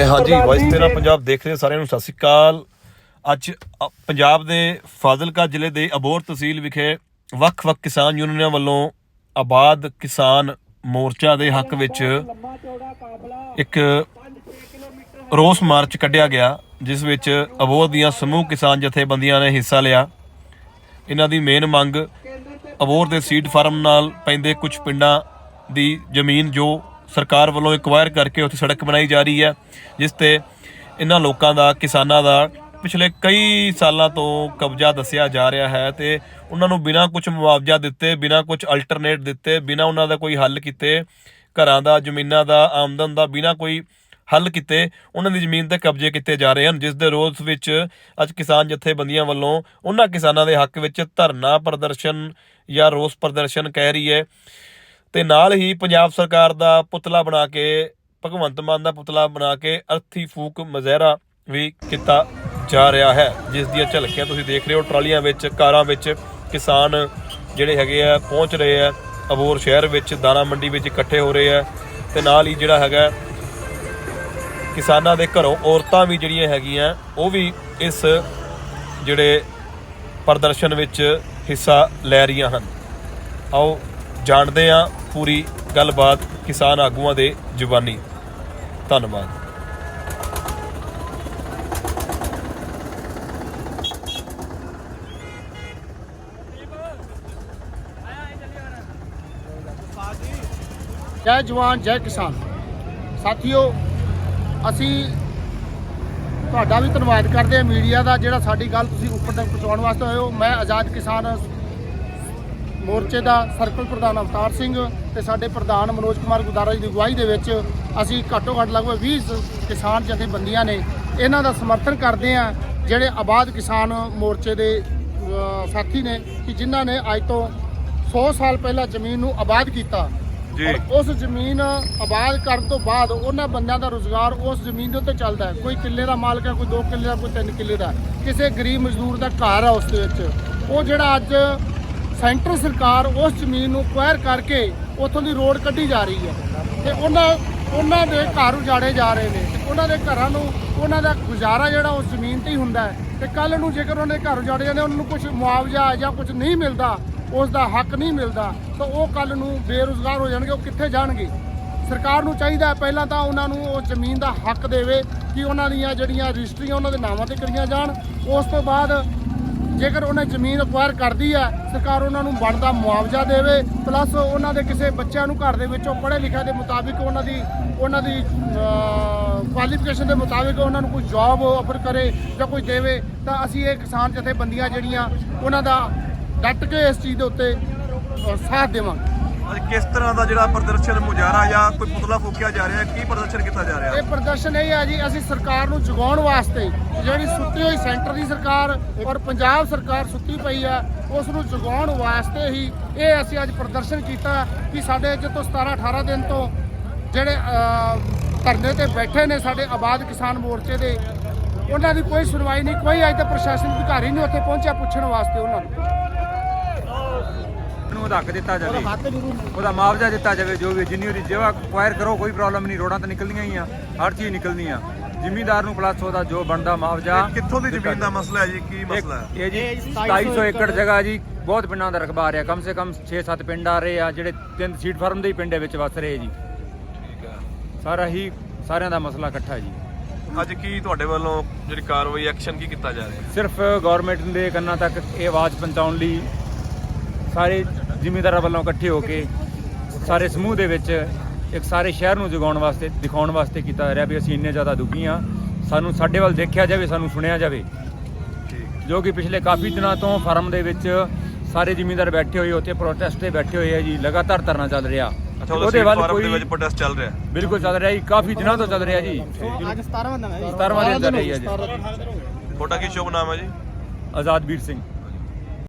ਹਾਂਜੀ ਵਾਇਸ ਤੇਰਾ ਪੰਜਾਬ ਦੇਖ ਰਹੇ ਸਾਰਿਆਂ ਨੂੰ। ਸਤਿ ਸ਼੍ਰੀ ਅਕਾਲ। ਅੱਜ ਅ, ਪੰਜਾਬ ਦੇ ਫਾਜ਼ਿਲਕਾ ਜ਼ਿਲ੍ਹੇ ਦੇ ਅਬੋਰ ਤਹਿਸੀਲ ਵਿਖੇ ਵੱਖ-ਵੱਖ ਕਿਸਾਨ ਯੂਨੀਅਨਾਂ ਵੱਲੋਂ ਆਬਾਦ ਕਿਸਾਨ ਮੋਰਚਾ ਦੇ ਹੱਕ ਵਿੱਚ ਇੱਕ ਰੋਸ ਮਾਰਚ ਕੱਢਿਆ ਗਿਆ ਜਿਸ ਵਿੱਚ ਅਬੋਰ ਦੀਆਂ ਸਮੂਹ ਕਿਸਾਨ ਜਥੇਬੰਦੀਆਂ ਨੇ ਹਿੱਸਾ ਲਿਆ। ਇਹਨਾਂ ਦੀ ਮੇਨ ਮੰਗ ਅਬੋਰ ਦੇ ਸੀਡ ਫਾਰਮ ਨਾਲ ਪੈਂਦੇ ਕੁਝ ਪਿੰਡਾਂ ਦੀ ਜ਼ਮੀਨ ਜੋ ਸਰਕਾਰ ਵੱਲੋਂ ਐਕਵਾਇਰ ਕਰਕੇ ਉੱਥੇ ਸੜਕ ਬਣਾਈ ਜਾ ਰਹੀ ਹੈ, ਜਿਸ ਤੇ ਇਹਨਾਂ ਲੋਕਾਂ ਦਾ, ਕਿਸਾਨਾਂ ਦਾ ਪਿਛਲੇ ਕਈ ਸਾਲਾਂ ਤੋਂ ਕਬਜ਼ਾ ਦੱਸਿਆ ਜਾ ਰਿਹਾ ਹੈ ਤੇ ਉਹਨਾਂ ਨੂੰ ਬਿਨਾਂ ਕੁਝ ਮੁਆਵਜ਼ਾ ਦਿੱਤੇ, ਬਿਨਾਂ ਕੁਝ ਅਲਟਰਨੇਟ ਦਿੱਤੇ, ਬਿਨਾਂ ਉਹਨਾਂ ਦਾ ਕੋਈ ਹੱਲ ਕੀਤੇ, ਘਰਾਂ ਦਾ, ਜ਼ਮੀਨਾਂ ਦਾ, ਆਮਦਨ ਦਾ ਬਿਨਾਂ ਕੋਈ ਹੱਲ ਕੀਤੇ, ਉਹਨਾਂ ਦੀ ਜ਼ਮੀਨ ਤੇ ਕਬਜ਼ੇ ਕੀਤੇ ਜਾ ਰਹੇ ਹਨ, ਜਿਸ ਦੇ ਰੋਸ ਵਿੱਚ ਅੱਜ ਕਿਸਾਨ ਜਥੇਬੰਦੀਆਂ ਵੱਲੋਂ ਉਹਨਾਂ ਕਿਸਾਨਾਂ ਦੇ ਹੱਕ ਵਿੱਚ ਧਰਨਾ ਪ੍ਰਦਰਸ਼ਨ ਜਾਂ ਰੋਸ ਪ੍ਰਦਰਸ਼ਨ ਕਹਿ ਰਹੀ ਹੈ। ਤੇ ਨਾਲ ਹੀ ਪੰਜਾਬ ਸਰਕਾਰ ਦਾ ਪੁਤਲਾ ਬਣਾ ਕੇ, ਭਗਵੰਤ ਮਾਨ ਦਾ ਪੁਤਲਾ ਬਣਾ ਕੇ ਅਰਥੀ ਫੂਕ ਮਜ਼ਹਿਰਾ ਵੀ ਕੀਤਾ ਜਾ ਰਿਹਾ ਹੈ। ਜਿਸ ਦੀਆਂ ਝਲਕੀਆਂ ਤੁਸੀਂ ਦੇਖ ਰਹੇ ਹੋ, ਟਰਾਲੀਆਂ ਵਿੱਚ, ਕਾਰਾਂ ਵਿੱਚ ਕਿਸਾਨ ਜਿਹੜੇ ਹੈਗੇ ਆ, ਪਹੁੰਚ ਰਹੇ ਆ। ਅਬੋਰ ਸ਼ਹਿਰ ਵਿੱਚ ਦਾਣਾ ਮੰਡੀ ਵਿੱਚ ਇਕੱਠੇ ਹੋ ਰਹੇ ਆ ਤੇ ਨਾਲ ਹੀ ਜਿਹੜਾ ਹੈਗਾ, ਕਿਸਾਨਾਂ ਦੇ ਘਰੋਂ ਔਰਤਾਂ ਵੀ ਜਿਹੜੀਆਂ ਹੈਗੀਆਂ, ਉਹ ਵੀ ਇਸ ਜਿਹੜੇ ਪ੍ਰਦਰਸ਼ਨ ਵਿੱਚ ਹਿੱਸਾ ਲੈ ਰਹੀਆਂ ਹਨ। ਆਓ ਜਾਣਦੇ ਹਾਂ ਪੂਰੀ ਗੱਲਬਾਤ ਕਿਸਾਨ ਆਗੂਆਂ ਦੇ ਜ਼ੁਬਾਨੀ ਧੰਨਵਾਦ। ਜੈ ਜਵਾਨ, ਜੈ ਕਿਸਾਨ। ਸਾਥੀਓ, ਅਸੀਂ ਤੁਹਾਡਾ ਵੀ ਧੰਨਵਾਦ ਕਰਦੇ ਹਾਂ। ਮੀਡੀਆ ਦਾ ਜਿਹੜਾ ਸਾਡੀ ਗੱਲ ਤੁਸੀਂ ਉੱਪਰ ਤੱਕ ਪਹੁੰਚਾਉਣ ਵਾਸਤੇ ਹੋਏ ਹੋ। ਮੈਂ ਆਜ਼ਾਦ ਕਿਸਾਨ ਮੋਰਚੇ ਦਾ ਸਰਕਲ ਪ੍ਰਧਾਨ ਅਵਤਾਰ ਸਿੰਘ ਤੇ ਸਾਡੇ ਪ੍ਰਧਾਨ ਮਨੋਜ ਕੁਮਾਰ ਗੁਦਾਰਾ ਜੀ ਦੀ ਅਗਵਾਈ ਦੇ ਵਿੱਚ ਅਸੀਂ ਘੱਟੋ ਘੱਟ ਲਗਭਗ 20 ਸ- ਕਿਸਾਨ ਜਥੇਬੰਦੀਆਂ ਨੇ ਇਹਨਾਂ ਦਾ ਸਮਰਥਨ ਕਰਦੇ ਆ ਜਿਹੜੇ ਆਬਾਦ ਕਿਸਾਨ ਮੋਰਚੇ ਦੇ ਸਾਥੀ ਨੇ ਕਿ ਜਿਨ੍ਹਾਂ ਨੇ ਅੱਜ ਤੋਂ 100 ਸਾਲ ਪਹਿਲਾਂ ਜ਼ਮੀਨ ਨੂੰ ਆਬਾਦ ਕੀਤਾ। ਜੀ। ਉਸ ਜ਼ਮੀਨ ਆਬਾਦ ਕਰਨ ਤੋਂ ਬਾਅਦ ਉਹਨਾਂ ਬੰਦਿਆਂ ਦਾ ਰੋਜ਼ਗਾਰ ਉਸ ਜ਼ਮੀਨ ਦੇ ਉੱਤੇ ਚੱਲਦਾ ਹੈ। ਕੋਈ ਕਿੱਲੇ ਦਾ ਮਾਲਕ ਹੈ ਕੋਈ 2 ਕਿੱਲੇ ਦਾ ਕੋਈ 3 ਕਿੱਲੇ ਦਾ ਕਿਸੇ ਗਰੀਬ ਮਜ਼ਦੂਰ ਦਾ ਘਰ ਹੈ ਉਸ ਦੇ ਵਿੱਚ। ਉਹ ਜਿਹੜਾ ਅੱਜ ਸੈਂਟਰ ਸਰਕਾਰ ਉਸ ਜ਼ਮੀਨ ਨੂੰ ਕੁਆਇਰ ਕਰਕੇ ਉੱਥੋਂ ਦੀ ਰੋਡ ਕੱਢੀ ਜਾ ਰਹੀ ਹੈ। ਤੇ ਉਹਨਾਂ ਉਹਨਾਂ ਦੇ ਘਰ ਉਜਾੜੇ ਜਾ ਰਹੇ ਨੇ ਤੇ ਉਹਨਾਂ ਦੇ ਘਰਾਂ ਨੂੰ, ਉਹਨਾਂ ਦਾ ਗੁਜ਼ਾਰਾ ਜਿਹੜਾ ਉਸ ਜ਼ਮੀਨ ਤੇ ਹੀ ਹੁੰਦਾ ਹੈ। ਤੇ ਕੱਲ ਨੂੰ ਜੇਕਰ ਉਹਨਾਂ ਦੇ ਘਰ ਉਜਾੜੇ ਜਾਂਦੇ, ਉਹਨਾਂ ਨੂੰ ਕੁਝ ਮੁਆਵਜ਼ਾ ਜਾਂ ਕੁਝ ਨਹੀਂ ਮਿਲਦਾ, ਉਸ ਦਾ ਹੱਕ ਨਹੀਂ ਮਿਲਦਾ, ਤਾਂ ਉਹ ਕੱਲ ਨੂੰ ਬੇਰੁਜ਼ਗਾਰ ਹੋ ਜਾਣਗੇ, ਉਹ ਕਿੱਥੇ ਜਾਣਗੇ? ਸਰਕਾਰ ਨੂੰ ਚਾਹੀਦਾ ਹੈ ਪਹਿਲਾਂ ਤਾਂ ਉਹਨਾਂ ਨੂੰ ਉਹ ਜ਼ਮੀਨ ਦਾ ਹੱਕ ਦੇਵੇ ਕਿ ਉਹਨਾਂ ਦੀਆਂ ਜਿਹੜੀਆਂ ਰਜਿਸਟਰੀਆਂ, ਉਹਨਾਂ ਦੇ ਨਾਵਾਂ ਤੇ ਕਰੀਆਂ ਜਾਣ। ਉਸ ਤੋਂ ਬਾਅਦ ਜੇਕਰ ਉਹਨੇ ਜ਼ਮੀਨ ਅਕਵਾਇਰ ਕਰਦੀ ਹੈ ਸਰਕਾਰ ਉਹਨਾਂ ਨੂੰ ਬਣਦਾ ਮੁਆਵਜ਼ਾ ਦੇਵੇ ਪਲੱਸ ਉਹਨਾਂ ਦੇ ਕਿਸੇ ਬੱਚਿਆਂ ਨੂੰ ਘਰ ਦੇ ਵਿੱਚੋਂ ਪੜ੍ਹੇ ਲਿਖਿਆ ਦੇ ਮੁਤਾਬਿਕ ਉਹਨਾਂ ਦੀ ਉਹਨਾਂ ਦੀ ਕੁਆਲੀਫਿਕੇਸ਼ਨ ਦੇ ਮੁਤਾਬਿਕ ਉਹਨਾਂ ਨੂੰ ਕੋਈ ਜੌਬ ਆਫਰ ਕਰੇ ਜਾਂ ਕੋਈ ਦੇਵੇ, ਤਾਂ ਅਸੀਂ ਇਹ ਕਿਸਾਨ ਜਥੇਬੰਦੀਆਂ ਜਿਹੜੀਆਂ, ਉਹਨਾਂ ਦਾ ਡਟ ਕੇ ਇਸ ਚੀਜ਼ ਦੇ ਉੱਤੇ ਸਾਥ ਦੇਵਾਂਗੇ। ਕਿਸ ਤਰ੍ਹਾਂ ਦਾ ਜਿਹੜਾ ਪ੍ਰਦਰਸ਼ਨ, ਮੁਜ਼ਾਹਰਾ ਜਾਂ ਕੋਈ ਪੁਤਲਾ ਫੂਕਿਆ ਜਾ ਰਿਹਾ, ਕੀ ਪ੍ਰਦਰਸ਼ਨ ਕੀਤਾ ਜਾ ਰਿਹਾ? ਇਹ ਪ੍ਰਦਰਸ਼ਨ ਇਹ ਹੈ ਜੀ, ਅਸੀਂ ਸਰਕਾਰ ਨੂੰ ਜਗਾਉਣ ਵਾਸਤੇ ਜਿਹੜੀ ਸੁੱਤੀ ਹੋਈ ਸੈਂਟਰ ਦੀ ਸਰਕਾਰ ਔਰ ਪੰਜਾਬ ਸਰਕਾਰ ਸੁੱਤੀ ਪਈ ਆ, ਉਸ ਨੂੰ ਜਗਾਉਣ ਵਾਸਤੇ ਹੀ ਇਹ ਅਸੀਂ ਅੱਜ ਪ੍ਰਦਰਸ਼ਨ ਕੀਤਾ ਕਿ ਸਾਡੇ ਅੱਜ ਤੋਂ 17 18 ਦਿਨ ਤੋਂ ਜਿਹੜੇ ਧਰਨੇ ਤੇ ਬੈਠੇ ਨੇ ਸਾਡੇ ਆਬਾਦ ਕਿਸਾਨ ਮੋਰਚੇ ਦੇ, ਉਹਨਾਂ ਦੀ ਕੋਈ ਸੁਣਵਾਈ ਨਹੀਂ, ਕੋਈ ਅੱਜ ਤੱਕ ਪ੍ਰਸ਼ਾਸਨ ਅਧਿਕਾਰੀ ਨਹੀਂ ਉੱਥੇ ਪਹੁੰਚਿਆ ਪੁੱਛਣ ਵਾਸਤੇ ਉਹਨਾਂ ਨੂੰ। ਨੂੰ ਹੱਕ ਦਿੱਤਾ ਜਾਵੇ। ਉਹਦਾ ਮੁਆਵਜ਼ਾ ਦਿੱਤਾ ਜਾਵੇ ਜੋ ਵੀ ਜਿੰਨੀ ਉਹਦੀ ਜਗ੍ਹਾ ਅਕਵਾਇਰ ਕਰੋ ਕੋਈ ਪ੍ਰੋਬਲਮ ਨਹੀਂ ਰੋਡਾਂ ਤਾਂ ਨਿਕਲਣੀਆਂ ਹੀ ਆ ਹਰ ਚੀਜ਼ ਨਿਕਲਣੀ ਆ। ਜ਼ਿਮੀਂਦਾਰ ਨੂੰ ਪਲੱਸ ਉਹਦਾ ਜੋ ਬਣਦਾ ਮੁਆਵਜ਼ਾ ਕਿੱਥੋਂ ਦੀ ਜ਼ਮੀਨ ਦਾ ਮਸਲਾ ਹੈ ਜੀ? ਕੀ ਮਸਲਾ ਹੈ? ਇਹ ਜੀ 2700 ਏਕੜ ਜਗ੍ਹਾ ਜੀ ਬਹੁਤ ਪਿੰਡਾਂ ਦਾ ਰਕਬਾ ਆ ਰਿਹਾ। ਕਮ ਸੇ ਕਮ 6-7 ਪਿੰਡ ਆ ਰਹੇ ਆ ਜਿਹੜੇ ਤਿੰਨ ਸੀਟ ਫਾਰਮ ਦੇ ਹੀ ਪਿੰਡ ਦੇ ਵਿੱਚ ਵਸ ਰਹੇ ਜੀ। ਠੀਕ ਸਾਰਾ ਹੀ ਸਾਰਿਆਂ ਦਾ ਮਸਲਾ ਇਕੱਠਾ ਜੀ। ਅੱਜ ਕੀ ਤੁਹਾਡੇ ਵੱਲੋਂ ਜਿਹੜੀ ਕਾਰਵਾਈ ਐਕਸ਼ਨ ਕੀ ਕੀਤਾ ਜਾ ਰਿਹਾ? ਸਿਰਫ ਗਵਰਨਮੈਂਟ ਦੇ ਕੰਨਾਂ ਤੱਕ ਇਹ ਆਵਾਜ਼ ਪਹੁੰਚਾਉਣ ਲਈ ਸਾਰੇ ਜ਼ਿਮੀਂਦਾਰਾਂ ਵੱਲੋਂ ਇਕੱਠੇ ਹੋ ਕੇ ਸਾਰੇ ਸਮੂਹ ਦੇ ਵਿੱਚ ਇੱਕ ਸਾਰੇ ਸ਼ਹਿਰ ਨੂੰ ਜਗਾਉਣ ਵਾਸਤੇ ਦਿਖਾਉਣ ਵਾਸਤੇ ਕੀਤਾ ਜਾ ਰਿਹਾ ਵੀ ਅਸੀਂ ਇੰਨੇ ਜ਼ਿਆਦਾ ਦੁਖੀ ਹਾਂ। ਸਾਨੂੰ ਸਾਡੇ ਵੱਲ ਦੇਖਿਆ ਜਾਵੇ ਸਾਨੂੰ ਸੁਣਿਆ ਜਾਵੇ। ਜੋ ਕਿ ਪਿਛਲੇ ਕਾਫੀ ਦਿਨਾਂ ਤੋਂ ਫਾਰਮ ਦੇ ਵਿੱਚ ਸਾਰੇ ਜ਼ਿਮੀਂਦਾਰ ਬੈਠੇ ਹੋਏ ਉੱਥੇ ਪ੍ਰੋਟੈਸਟ ਤੇ ਬੈਠੇ ਹੋਏ ਆ ਜੀ ਲਗਾਤਾਰ ਧਰਨਾ ਚੱਲ ਰਿਹਾ। ਅੱਛਾ ਉਹਦੇ ਵੱਲ ਫਾਰਮ ਦੇ ਵਿੱਚ ਪ੍ਰੋਟੈਸਟ ਚੱਲ ਰਿਹਾ। ਬਿਲਕੁਲ ਚੱਲ ਰਿਹਾ ਜੀ ਕਾਫੀ ਦਿਨਾਂ ਤੋਂ ਚੱਲ ਰਿਹਾ ਜੀ। ਅੱਜ 17ਵਾਂ ਦਿਨ ਹੈ 17ਵਾਂ ਦਿਨ ਚੱਲ ਰਹੀ ਹੈ ਜੀ। ਤੁਹਾਡਾ ਕੀ ਸ਼ੁਭ ਨਾਮ ਹੈ ਜੀ? ਆਜ਼ਾਦ ਵੀਰ ਸਿੰਘ।